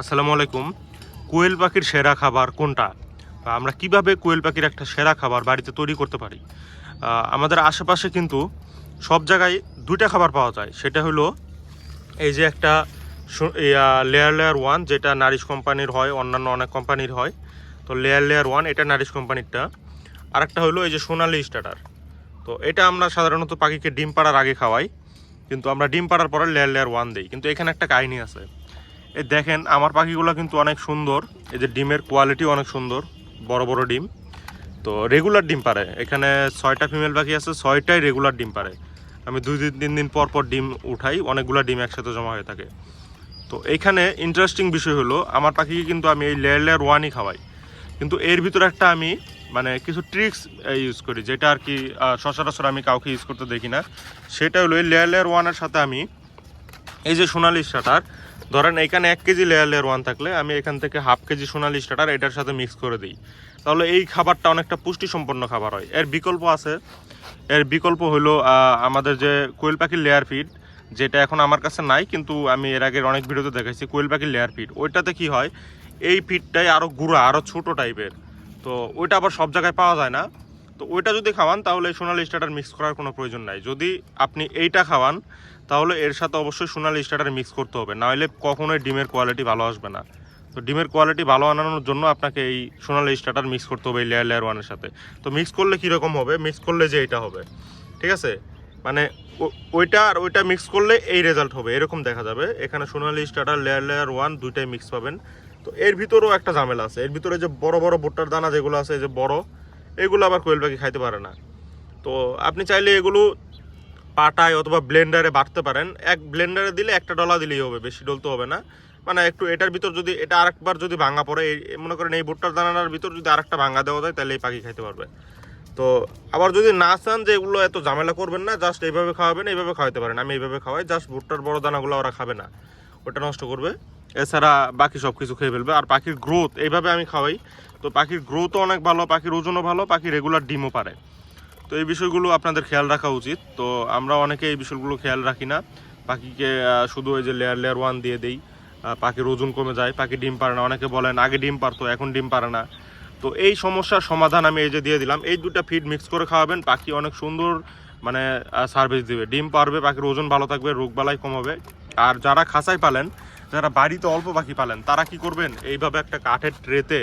আসসালামু আলাইকুম। কোয়েল পাখির সেরা খাবার কোনটা? বা আমরা কীভাবে কোয়েল পাখির একটা সেরা খাবার বাড়িতে তৈরি করতে পারি? আমাদের আশেপাশে কিন্তু সব জায়গায় দুইটা খাবার পাওয়া যায়। সেটা হলো এই যে একটা লেয়ার লেয়ার ওয়ান যেটা নারিশ কোম্পানির হয়, অন্যান্য অনেক কোম্পানির হয়। তো লেয়ার লেয়ার ওয়ান এটা নারিশ কোম্পানিরটা। আরেকটা হলো এই যে সোনালি স্টার্টার। তো এটা আমরা সাধারণত পাখিকে ডিম পাড়ার আগে খাওয়াই। কিন্তু আমরা ডিম পাড়ার পরে লেয়ার লেয়ার ওয়ান দিই। কিন্তু এখানে একটা কাহিনী আছে। এই দেখেন, আমার পাখিগুলো কিন্তু অনেক সুন্দর। এই যে ডিমের কোয়ালিটি অনেক সুন্দর, বড় বড় ডিম। তো রেগুলার ডিম পারে। এখানে ছয়টা ফিমেল পাখি আছে, ছয়টাই রেগুলার ডিম পারে। আমি দুই তিন দিন পর পর ডিম উঠাই, অনেকগুলো ডিম একসাথে জমা হয়ে থাকে। তো এইখানে ইন্টারেস্টিং বিষয় হলো, আমার পাখিকে কিন্তু আমি এই লেয়ার লেয়ার ওয়ানই খাওয়াই। কিন্তু এর ভিতরে একটা আমি মানে কিছু ট্রিক্স ইউজ করি, যেটা আর কি সচরাচর আমি কাউকে ইউজ করতে দেখি না। সেটা হলো এই লেয়ার লেয়ার ওয়ানের সাথে আমি, এই যে সোনালি স্টার্টার ধরেন এখানে এক কেজি লেয়ার লেয়ার ওয়ান থাকলে আমি এখান থেকে হাফ কেজি সোনালি স্টার্টার এটার সাথে মিক্স করে দিই। তাহলে এই খাবারটা অনেকটা পুষ্টি সম্পন্ন খাবার হয়। এর বিকল্প আছে। এর বিকল্প হলো আমাদের যে কোয়েল পাখির লেয়ার ফিড যেটা এখন আমার কাছে নাই, কিন্তু আমি এর আগের অনেক ভিডিওতে দেখাইছি, কোয়েল পাখির লেয়ার ফিড ওইটাতে কি হয়, এই ফিডটাই আরও গুঁড়া আরও ছোট টাইপের তো ওইটা আবার সব জায়গায় পাওয়া যায় না। তো ওইটা যদি খাওয়ান, তাহলে সোনালি স্টার্টার মিক্স করার কোনো প্রয়োজন নাই। যদি আপনি এইটা খাওয়ান, তাহলে এর সাথে অবশ্যই সোনালি স্টার্টার মিক্স করতে হবে। নাহলে কখনোই ডিমের কোয়ালিটি ভালো আসবে না। তো ডিমের কোয়ালিটি ভালো আনানোর জন্য আপনাকে এই সোনালি স্টার্টার মিক্স করতে হবে এই লেয়ার লেয়ার ওয়ানের সাথে। তো মিক্স করলে কীরকম হবে? মিক্স করলে যে এটা হবে। ঠিক আছে? মানে ওইটা আর ওইটা মিক্স করলে এই রেজাল্ট হবে। এরকম দেখা যাবে। এখানে Sonali starter layer layer one দুইটাই মিক্স পাবেন। তো এর ভিতরেও একটা ঝামেলা আছে। এর ভিতরে যে বড় বড় ভুট্টার দানা যেগুলো আছে যে বড় এগুলো আবার কোয়েল পাখি খাইতে পারে না। তো আপনি চাইলে এগুলো পাটায় অথবা ব্লেন্ডারে বাটতে পারেন। এক ব্লেন্ডারে দিলে একটা ডলা দিলেই হবে, বেশি ডলতে হবে না। মানে একটু এটার ভিতর যদি, এটা আরেকবার যদি ভাঙা পড়ে, এই- মনে করেন এই ভুট্টার দানার ভিতর যদি আরেকটা ভাঙা দেওয়া যায়, তাহলে এই পাখি খাইতে পারবে। তো আবার যদি না চান যে এগুলো এত ঝামেলা করবেন না, জাস্ট এইভাবে খাওয়াবেন, এইভাবে খাওয়াতে পারেন। আমি এইভাবে খাওয়াই, জাস্ট ভুট্টার বড় দানাগুলো ওরা খাবে না। ওটা নষ্ট করবে। এছাড়া বাকি সব কিছু খেয়ে ফেলবে। আর পাখির গ্রোথ এইভাবে আমি খাওয়াই। তো পাখির গ্রোথও অনেক ভালো, পাখির ওজনও ভালো, পাখি রেগুলার ডিমও পারে। তো এই বিষয়গুলো আপনাদের খেয়াল রাখা উচিত। তো আমরা অনেকে এই বিষয়গুলো খেয়াল রাখি না। পাখিকে শুধু ওই যে লেয়ার লেয়ার ওয়ান দিয়ে দেই। পাখির ওজন কমে যায়, পাখি ডিম পারে না। অনেকে বলেন, আগে ডিম পারতো, এখন ডিম পারে না। তো এই সমস্যার সমাধান আমি এই যে দিয়ে দিলাম। এই দুটা ফিড মিক্স করে খাওয়াবেন, পাখি অনেক সুন্দর মানে সার্ভিস দিবে। ডিম পারবে, পাখির ওজন ভালো থাকবে রোগবালাই কম হবে। আর যারা খাঁচায় পালেন, যারা বাড়িতে অল্প পাখি পালেন, তারা কি করবেন? এইভাবে একটা কাঠের ট্রেতে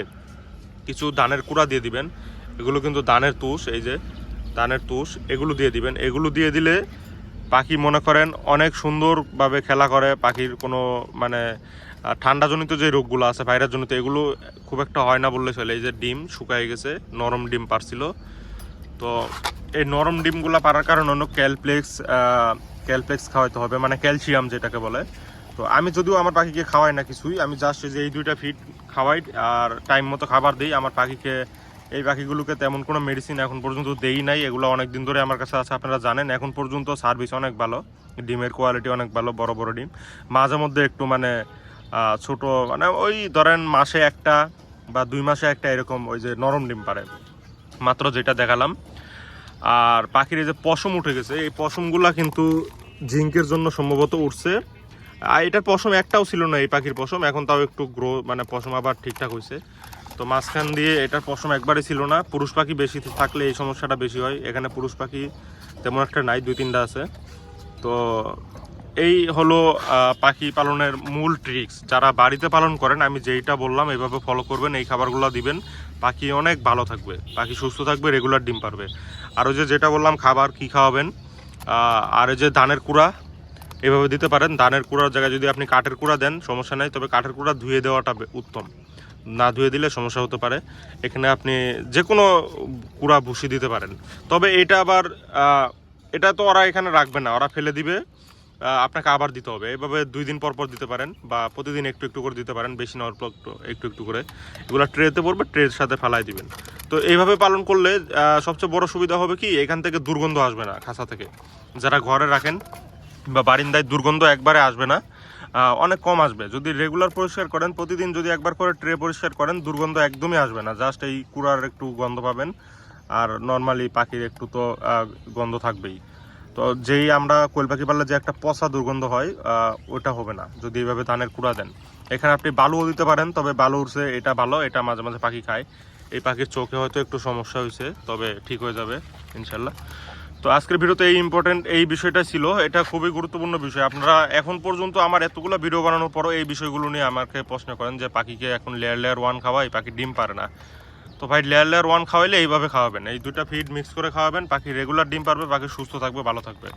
কিছু ধানের কুড়া দিয়ে দিবেন। এগুলো কিন্তু ধানের তুষ, এই যে ধানের তুষ, এগুলো দিয়ে দিবেন। এগুলো দিয়ে দিলে পাখি মনে করেন অনেক সুন্দরভাবে খেলা করে। পাখির কোনো মানে ঠান্ডাজনিত যে রোগগুলো আছে, ভাইরাসজনিত, এগুলো খুব একটা হয় না বললে চলে। এই যে ডিম শুকায় গেছে, নরম ডিম পারছিল। তো এই নরম ডিমগুলো পারার কারণে অন্য ক্যালপ্লেক্স ক্যালপ্লেক্স খাওয়াইতে হবে। মানে ক্যালসিয়াম যেটাকে বলে। তো আমি যদিও আমার পাখিকে খাওয়াই না কিছুই, আমি জাস্ট যে এই দুইটা ফিড খাওয়াই আর টাইম মতো খাবার দিই। আমার পাখিকে, এই পাখিগুলোকে তেমন কোনো মেডিসিন এখন পর্যন্ত দেই নাই। এগুলো অনেক দিন ধরে আমার কাছে আছে, আপনারা জানেন। এখন পর্যন্ত সার্ভিস অনেক ভালো, ডিমের কোয়ালিটি অনেক ভালো, বড় বড় ডিম। মাঝে মধ্যে একটু মানে ছোট মানে ওই ধরেন মাসে একটা বা দুই মাসে একটা এরকম ওই যে নরম ডিম পারে। মাত্র যেটা দেখালাম। আর পাখির এই যে পশম উঠে গেছে, এই পশমগুলা কিন্তু জিঙ্কের জন্য সম্ভবত উঠছে। আর এটার পশম একটাও ছিল না এই পাখির পশম, এখন তাও একটু গ্রো মানে পশম আবার ঠিকঠাক হয়েছে তো মাঝখান দিয়ে এটার পশম একবারে ছিল না, পুরুষ পাখি বেশি থাকলে এই সমস্যাটা বেশি হয়। এখানে পুরুষ পাখি তেমন একটা নাই, দুই তিনটা আছে। তো এই হলো পাখি পালনের মূল ট্রিক্স যারা বাড়িতে পালন করেন, আমি যেইটা বললাম এইভাবে ফলো করবেন, এই খাবারগুলো দিবেন। পাখি অনেক ভালো থাকবে, পাখি সুস্থ থাকবে রেগুলার ডিম পারবে। আর ওই যে যেটা বললাম, খাবার কি খাওয়াবেন? আর এই যে ধানের কুড়া এভাবে দিতে পারেন। ধানের কুড়ার জায়গায় যদি আপনি কাঠের কুড়া দেন, সমস্যা নাই। তবে কাঠের কুড়া ধুয়ে দেওয়াটা উত্তম। না ধুয়ে দিলে সমস্যা হতে পারে। এখানে আপনি যে কোনো কুড়া ভুসি দিতে পারেন। তবে এটা আবার এটা তো ওরা এখানে রাখবে না। ওরা ফেলে দিবে। আপনাকে আবার দিতে হবে। এভাবে দুই দিন পর পর দিতে পারেন বা প্রতিদিন একটু একটু করে দিতে পারেন। বেশি না, অল্প একটু একটু করে। এগুলো ট্রেতে পড়বে, ট্রের সাথে ফেলাই দিবেন। তো এইভাবে পালন করলে সবচেয়ে বড় সুবিধা হবে কি? এখান থেকে দুর্গন্ধ আসবে না খাঁচা থেকে। যারা ঘরে রাখেন বা বারিন্দায় দুর্গন্ধ একবারে আসবে না অনেক কম আসবে। যদি রেগুলার পরিষ্কার করেন, প্রতিদিন যদি একবার করে ট্রে পরিষ্কার করেন, দুর্গন্ধ একদমই আসবে না। জাস্ট এই কুড়ার একটু গন্ধ পাবেন, আর নর্মালি পাখির একটু তো গন্ধ থাকবেই। তো যেই আমরা কোয়েল পাখি পাললে যে একটা পচা দুর্গন্ধ হয় ওটা হবে না। যদি এইভাবে ধানের কুড়া দেন। এখানে আপনি বালুও দিতে পারেন, তবে বালু উঠছে, এটা ভালো, এটা মাঝে মাঝে পাখি খায়। এই পাখির চোখে হয়তো একটু সমস্যা হয়েছে, তবে ঠিক হয়ে যাবে, ইনশাল্লাহ। তো আজকের ভিডিওতে এই ইম্পর্টেন্ট এই বিষয়টা ছিল। এটা খুবই গুরুত্বপূর্ণ বিষয়। আপনারা এখন পর্যন্ত আমার এতগুলো ভিডিও বানানোর পরও এই বিষয়গুলো নিয়ে আমাকে প্রশ্ন করেন যে, পাখিকে এখন লেয়ার লেয়ার ওয়ান খাওয়াই, পাখি ডিম পারে না। তো ভাই লেয়ার লেয়ার ওয়ান খাওয়াইলে এইভাবে খাওয়াবেন। এই দুটা ফিড মিক্স করে খাওয়াবেন, পাখি রেগুলার ডিম পারবে, পাখি সুস্থ থাকবে, ভালো থাকবে।